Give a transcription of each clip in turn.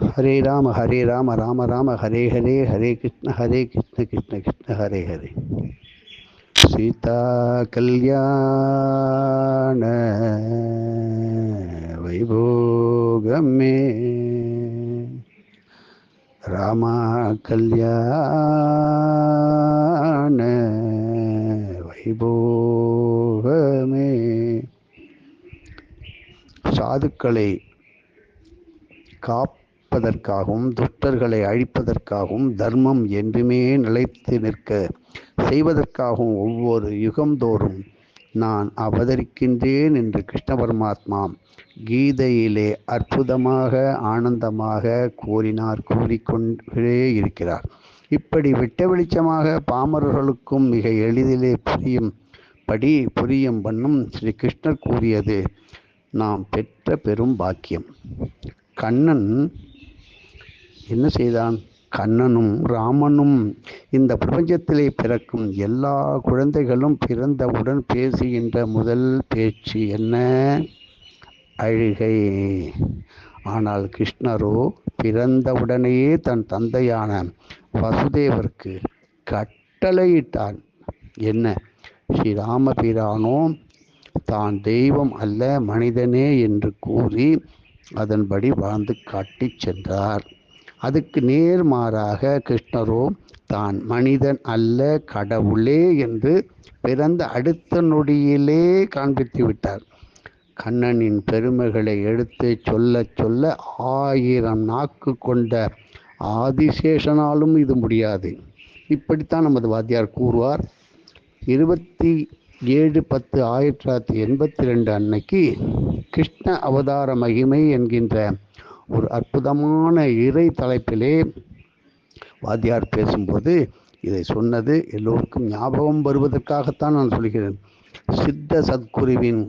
ஹரே ராம ஹரே ராம ராம ராம ஹரே ஹரே ஹரே கிருஷ்ண ஹரே கிருஷ்ண கிருஷ்ண கிருஷ்ண ஹரே ஹரே சீதா கல்யாண வைபோகமே ராமா கல்யாண வைபோகமே சாதுக்களை காப்பதற்காகவும் துஷ்டர்களை அழிப்பதற்காகவும் தர்மம் என்றுமே நிலைத்து நிற்க செய்வதற்காகவும் ஒவ்வொரு யுகந்தோறும் நான் அவதரிக்கின்றேன் என்று கிருஷ்ண பரமாத்மா கீதையிலே அற்புதமாக ஆனந்தமாக கூறினார் கூறிக்கொண்டே இருக்கிறார். இப்படி வெட்ட வெளிச்சமாக பாமரர்களுக்கும் மிக எளிதிலே புரியும் படி புரியும் பண்ணும் ஸ்ரீ கிருஷ்ணர் கூறியது நாம் பெற்ற பெரும் பாக்கியம். கண்ணன் என்ன செய்தான்? கண்ணனும் ராமனும் இந்த பிரபஞ்சத்திலே பிறக்கும் எல்லா குழந்தைகளும் பிறந்தவுடன் பேசுகின்ற முதல் பேச்சு என்ன? அழுகை. ஆனால் கிருஷ்ணரோ பிறந்தவுடனேயே தன் தந்தையான வசுதேவருக்கு கட்டளையிட்டான். என்ன? ஸ்ரீராமபிரானோ தான் தெய்வம் அல்ல மனிதனே என்று கூறி அதன்படி வாழ்ந்து காட்டிச் சென்றார். அதுக்கு நேர்மாறாக கிருஷ்ணரோ தான் மனிதன் அல்ல கடவுளே என்று பிறந்த அடுத்த நொடியிலே காண்பித்து விட்டார். கண்ணனின் பெருமைகளை எடுத்து சொல்ல சொல்ல ஆயிரம் நாக்கு கொண்ட ஆதிசேஷனாலும் இது முடியாது. இப்படித்தான் நமது வாத்தியார் கூறுவார். இருபத்தி ஏழு பத்து ஆயிரத்தி தொள்ளாயிரத்தி எண்பத்தி ரெண்டு அன்னைக்கு கிருஷ்ண அவதார மகிமை என்கின்ற ஒரு அற்புதமான இறை தலைப்பிலே வாத்தியார் பேசும்போது இதை சொன்னது எல்லோருக்கும் ஞாபகம் வருவதற்காகத்தான் நான் சொல்கிறேன். சித்த சத்குருவின்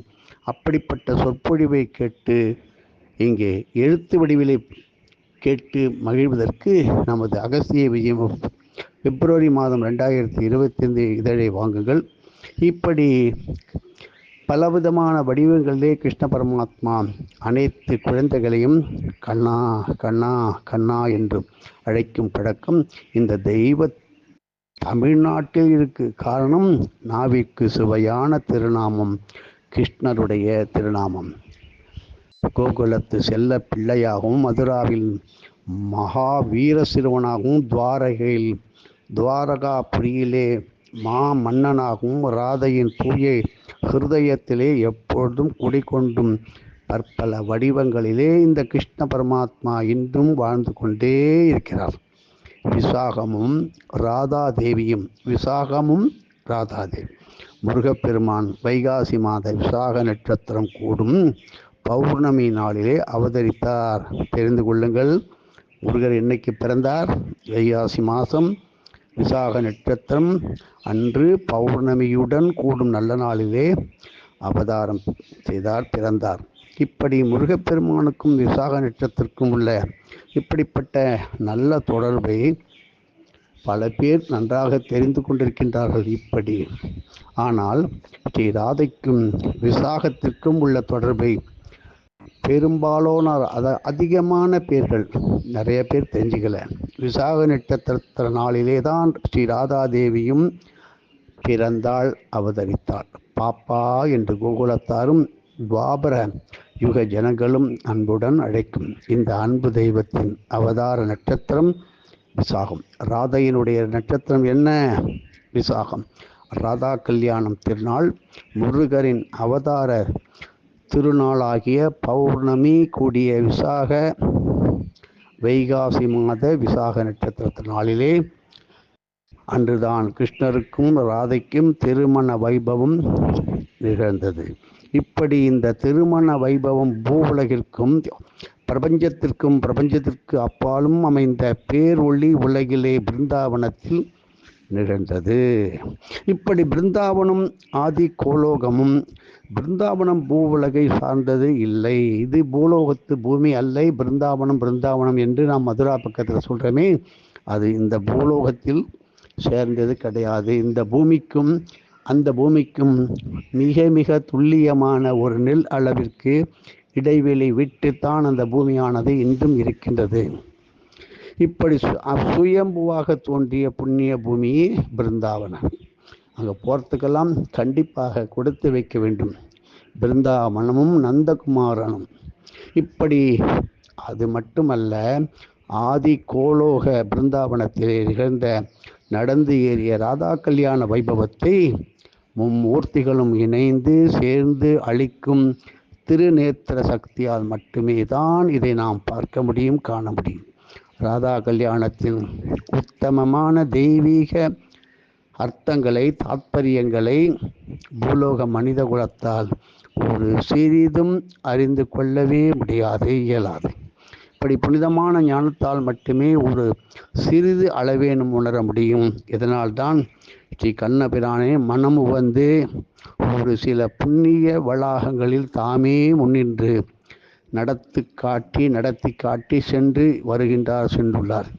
அப்படிப்பட்ட சொற்பொழிவை கேட்டு இங்கே எழுத்து வடிவிலை கேட்டு மகிழ்வதற்கு நமது அகசிய விஜயம் பிப்ரவரி மாதம் ரெண்டாயிரத்தி இருபத்தி ஐந்து இதழை வாங்குங்கள். இப்படி பலவிதமான வடிவங்களிலே கிருஷ்ண பரமாத்மா அனைத்து குழந்தைகளையும் கண்ணா கண்ணா கண்ணா என்று அழைக்கும் பழக்கம் இந்த தெய்வ தமிழ்நாட்டில் இருக்கு. காரணம் நாவிற்கு சுவையான திருநாமம் கிருஷ்ணருடைய திருநாமம். கோகுலத்து செல்ல பிள்ளையாகவும் மதுராவில் மகாவீர சிறுவனாகவும் துவாரகையில் துவாரகாபுரியிலே மா மன்னனாகவும் ராதையின் தூய ஹிருதயத்திலே எப்பொழுதும் குடிக்கொண்டும் பற்பல வடிவங்களிலே இந்த கிருஷ்ண பரமாத்மா இன்றும் வாழ்ந்து கொண்டே இருக்கிறார். விசாகமும் ராதாதேவியும் விசாகமும் ராதாதேவி. முருகப்பெருமான் வைகாசி மாத விசாக நட்சத்திரம் கூடும் பௌர்ணமி நாளிலே அவதரித்தார். தெரிந்து கொள்ளுங்கள் முருகர் என்னைக்கு பிறந்தார்? வைகாசி மாதம் விசாக நட்சத்திரம் அன்று பௌர்ணமியுடன் கூடும் நல்ல நாளிலே அவதாரம் செய்தார் பிறந்தார். இப்படி முருகப்பெருமானுக்கும் விசாக நட்சத்திற்கும் உள்ள இப்படிப்பட்ட நல்ல தொடர்பை பல பேர் நன்றாக தெரிந்து கொண்டிருக்கின்றார்கள் இப்படி. ஆனால் ஸ்ரீ ராதைக்கும் விசாகத்திற்கும் உள்ள தொடர்பை பெரும்பாலான அத அதிகமான பேர்கள் நிறைய பேர் தெரிஞ்சுக்கல. விசாக நட்சத்திர நாளிலே தான் ஸ்ரீ ராதாதேவியும் பிறந்தாள் அவதரித்தாள். பாப்பா என்று கோகுலத்தாரும் துவாபர யுக ஜனங்களும் அன்புடன் அழைக்கும் இந்த அன்பு தெய்வத்தின் அவதார நட்சத்திரம் விசாகம். ராதையினுடைய நட்சத்திரம் என்ன? விசாகம். ராதா கல்யாணம் திருநாள். முருகரின் அவதார திருநாளாகிய பௌர்ணமி கூடிய விசாக வைகாசி மாத விசாக நட்சத்திரத்து நாளிலே அன்றுதான் கிருஷ்ணருக்கும் ராதைக்கும் திருமண வைபவம் நிகழ்ந்தது. இப்படி இந்த திருமண வைபவம் பூவுலகிற்கும் பிரபஞ்சத்திற்கும் பிரபஞ்சத்திற்கு அப்பாலும் அமைந்த பேரொளி உலகிலே பிருந்தாவனத்தில் நிகழ்ந்தது. இப்படி பிருந்தாவனம் ஆதி கோலோகமும் பிருந்தாவனம் பூவுலகை சார்ந்தது இல்லை. இது பூலோகத்து பூமி அல்ல. பிருந்தாவனம் பிருந்தாவனம் என்று நாம் மதுரா பக்கத்தில் சொல்கிறோமே அது இந்த பூலோகத்தில் சேர்ந்தது கிடையாது. இந்த பூமிக்கும் அந்த பூமிக்கும் மிக மிக துல்லியமான ஒரு நெல் அளவிற்கு இடைவெளி விட்டுத்தான் அந்த பூமியானது இன்றும் இருக்கின்றது. இப்படி சுயம்புவாக தோன்றிய புண்ணிய பூமி பிருந்தாவனம். அங்கே போகிறதுக்கெல்லாம் கண்டிப்பாக கொடுத்து வைக்க வேண்டும். பிருந்தாவனமும் நந்தகுமாரனும். இப்படி அது மட்டுமல்ல ஆதி கோலோக பிருந்தாவனத்தில் நிகழ்ந்த நடந்து ஏறிய ராதா கல்யாண வைபவத்தை மும்மூர்த்திகளும் இணைந்து சேர்ந்து அளிக்கும் திருநேத்திர சக்தியால் மட்டுமே தான் இதை நாம் பார்க்க முடியும் காண முடியும். ராதா கல்யாணத்தின் உத்தமமான தெய்வீக அர்த்தங்களை தாத்பரியங்களை பூலோக மனித குலத்தால் ஒரு சிறிதும் அறிந்து கொள்ளவே முடியாது இயலாது. இப்படி புனிதமான ஞானத்தால் மட்டுமே ஒரு சிறிது அளவேனும் உணர முடியும். இதனால்தான் ஸ்ரீ கண்ணபிரானே மனம் வந்து ஒரு சில புண்ணிய வளாகங்களில் தாமே முன்னின்று நடத்து காட்டி நடத்தி காட்டி சென்று வருகின்றார் சென்றுள்ளார்.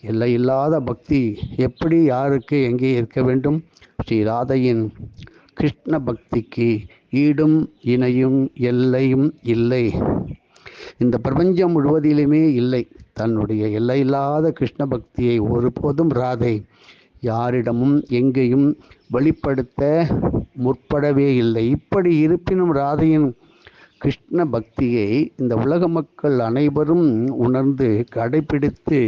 எல்லையில்லாத பக்தி எப்படி யாருக்கு எங்கே இருக்க வேண்டும்? ஸ்ரீ ராதையின் கிருஷ்ண பக்திக்கு ஈடும் இணையும் எல்லையும் இல்லை. இந்த பிரபஞ்சம் முழுவதிலுமே இல்லை. தன்னுடைய எல்லையில்லாத கிருஷ்ண பக்தியை ஒருபோதும் ராதை யாரிடமும் எங்கேயும் வெளிப்படுத்த முற்படவே இல்லை. இப்படி இருப்பினும் ராதையின் கிருஷ்ண பக்தியை இந்த உலக மக்கள் அனைவரும் உணர்ந்து கடைபிடித்து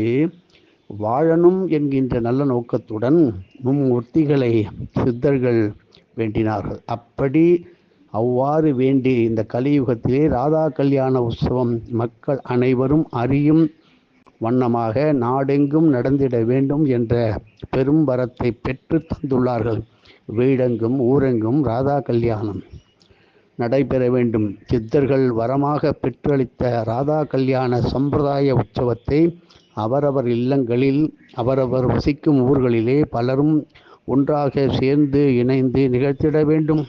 வாழணும் என்கின்ற நல்ல நோக்கத்துடன் மும்மூர்த்திகளை சித்தர்கள் வேண்டினார்கள். அப்படி அவ்வாறு வேண்டி இந்த கலியுகத்திலே ராதா கல்யாண உற்சவம் மக்கள் அனைவரும் அறியும் வண்ணமாக நாடெங்கும் நடந்திட வேண்டும் என்ற பெரும் வரத்தை பெற்று தந்துள்ளார்கள். வீடெங்கும் ஊரெங்கும் ராதா கல்யாணம். நடைபெற வேண்டும். சித்தர்கள் வரமாக பெற்றளித்த ராதா கல்யாண சம்பிரதாய உற்சவத்தை அவரவர் இல்லங்களில் அவரவர் வசிக்கும் ஊர்களிலே பலரும் ஒன்றாக சேர்ந்து இணைந்து நிகழ்த்திட வேண்டும்.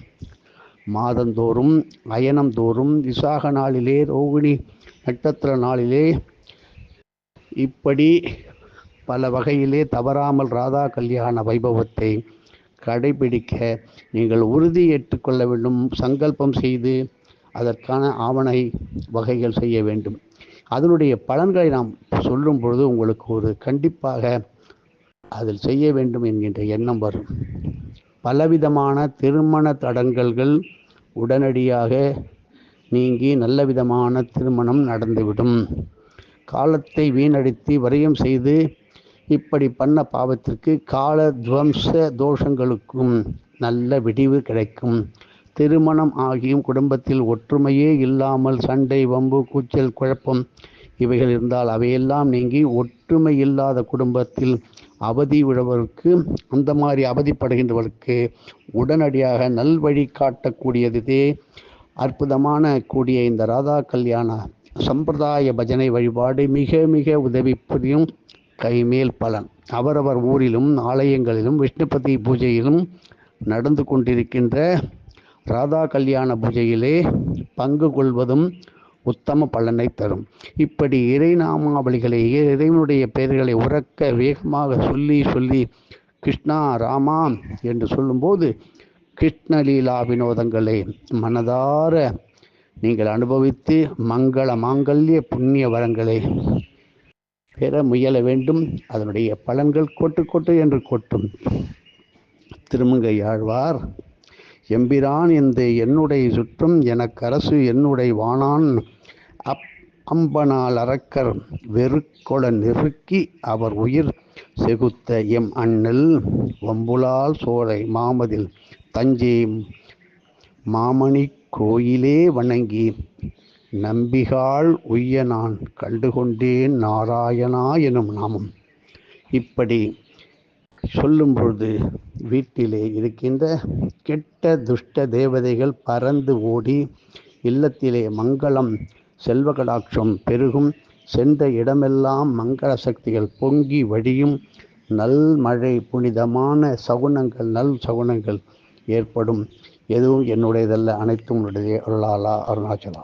மாதந்தோறும் அயனந்தோறும் விசாக நாளிலே ரோகிணி நட்சத்திர நாளிலே இப்படி பல வகையிலே தவறாமல் ராதா கல்யாண வைபவத்தை கடைபிடிக்க நீங்கள் உறுதி ஏற்றுக்கொள்ள வேண்டும் சங்கல்பம் செய்து அதற்கான ஆவணை வகைகள் செய்ய வேண்டும். அதனுடைய பலன்களை நாம் சொல்லும் பொழுது உங்களுக்கு ஒரு கண்டிப்பாக அதில் செய்ய வேண்டும் என்கின்ற எண்ணம் வரும். பலவிதமான திருமண தடங்கல்கள் உடனடியாக நீங்கி நல்ல விதமான திருமணம் நடந்துவிடும். காலத்தை வீணடித்து வரையும் செய்து இப்படி பண்ண பாவத்திற்கு கால துவம்ச தோஷங்களுக்கும் நல்ல விடிவு கிடைக்கும். திருமணம் ஆகியும் குடும்பத்தில் ஒற்றுமையே இல்லாமல் சண்டை வம்பு கூச்சல் குழப்பம் இவைகள் இருந்தால் அவையெல்லாம் நீங்கி ஒற்றுமை இல்லாத குடும்பத்தில் அவதி உழவருக்கு அந்த மாதிரி அவதிப்படுகின்றவருக்கு உடனடியாக நல்வழி காட்டக்கூடியதே அற்புதமான கூடிய இந்த ராதா கல்யாண சம்பிரதாய பஜனை வழிபாடு மிக மிக உதவி புரியும். கைமேல் பலன். அவரவர் ஊரிலும் ஆலயங்களிலும் விஷ்ணுபதி பூஜையிலும் நடந்து கொண்டிருக்கின்ற ராதா கல்யாண பூஜையிலே பங்கு கொள்வதும் உத்தம பலனை தரும். இப்படி இறைநாமாவளிகளை இறைவனுடைய பெயர்களை உறக்க வேகமாக சொல்லி சொல்லி கிருஷ்ணா ராமா என்று சொல்லும்போது கிருஷ்ணலீலா வினோதங்களை மனதார நீங்கள் அனுபவித்து மங்கள மாங்கல்ய புண்ணிய வரங்களை. பெற முயல வேண்டும். அதனுடைய பலன்கள் கொட்டு கொட்டு என்று கொட்டும். திருமங்கை ஆழ்வார் எம்பிரான் இந்த என்னுடைய சுற்றும் எனக்கரசு என்னுடைய வானான் அப் அம்பனால் அரக்கர் வெறுக்கொள நெருக்கி அவர் உயிர் செகுத்த எம் அண்ணல் வம்புலால் சோலை மாமதில் தஞ்சை மாமணி கோயிலே வணங்கி நம்பிகாள் உய்ய நான் கண்டுகொண்டேன் நாராயணா எனும் நாமம். இப்படி சொல்லும் பொழுது வீட்டிலே இருக்கின்ற கெட்ட துஷ்ட தேவதைகள் பறந்து ஓடி இல்லத்திலே மங்களம் செல்வகடாட்சம் பெருகும். சென்ற இடமெல்லாம் மங்கள சக்திகள் பொங்கி வழியும் நல் மழை புனிதமான சகுனங்கள் நல் சகுனங்கள் ஏற்படும். எதுவும் என்னுடையதல்ல அனைத்தும் உடைய அருளாலா அருணாச்சலா.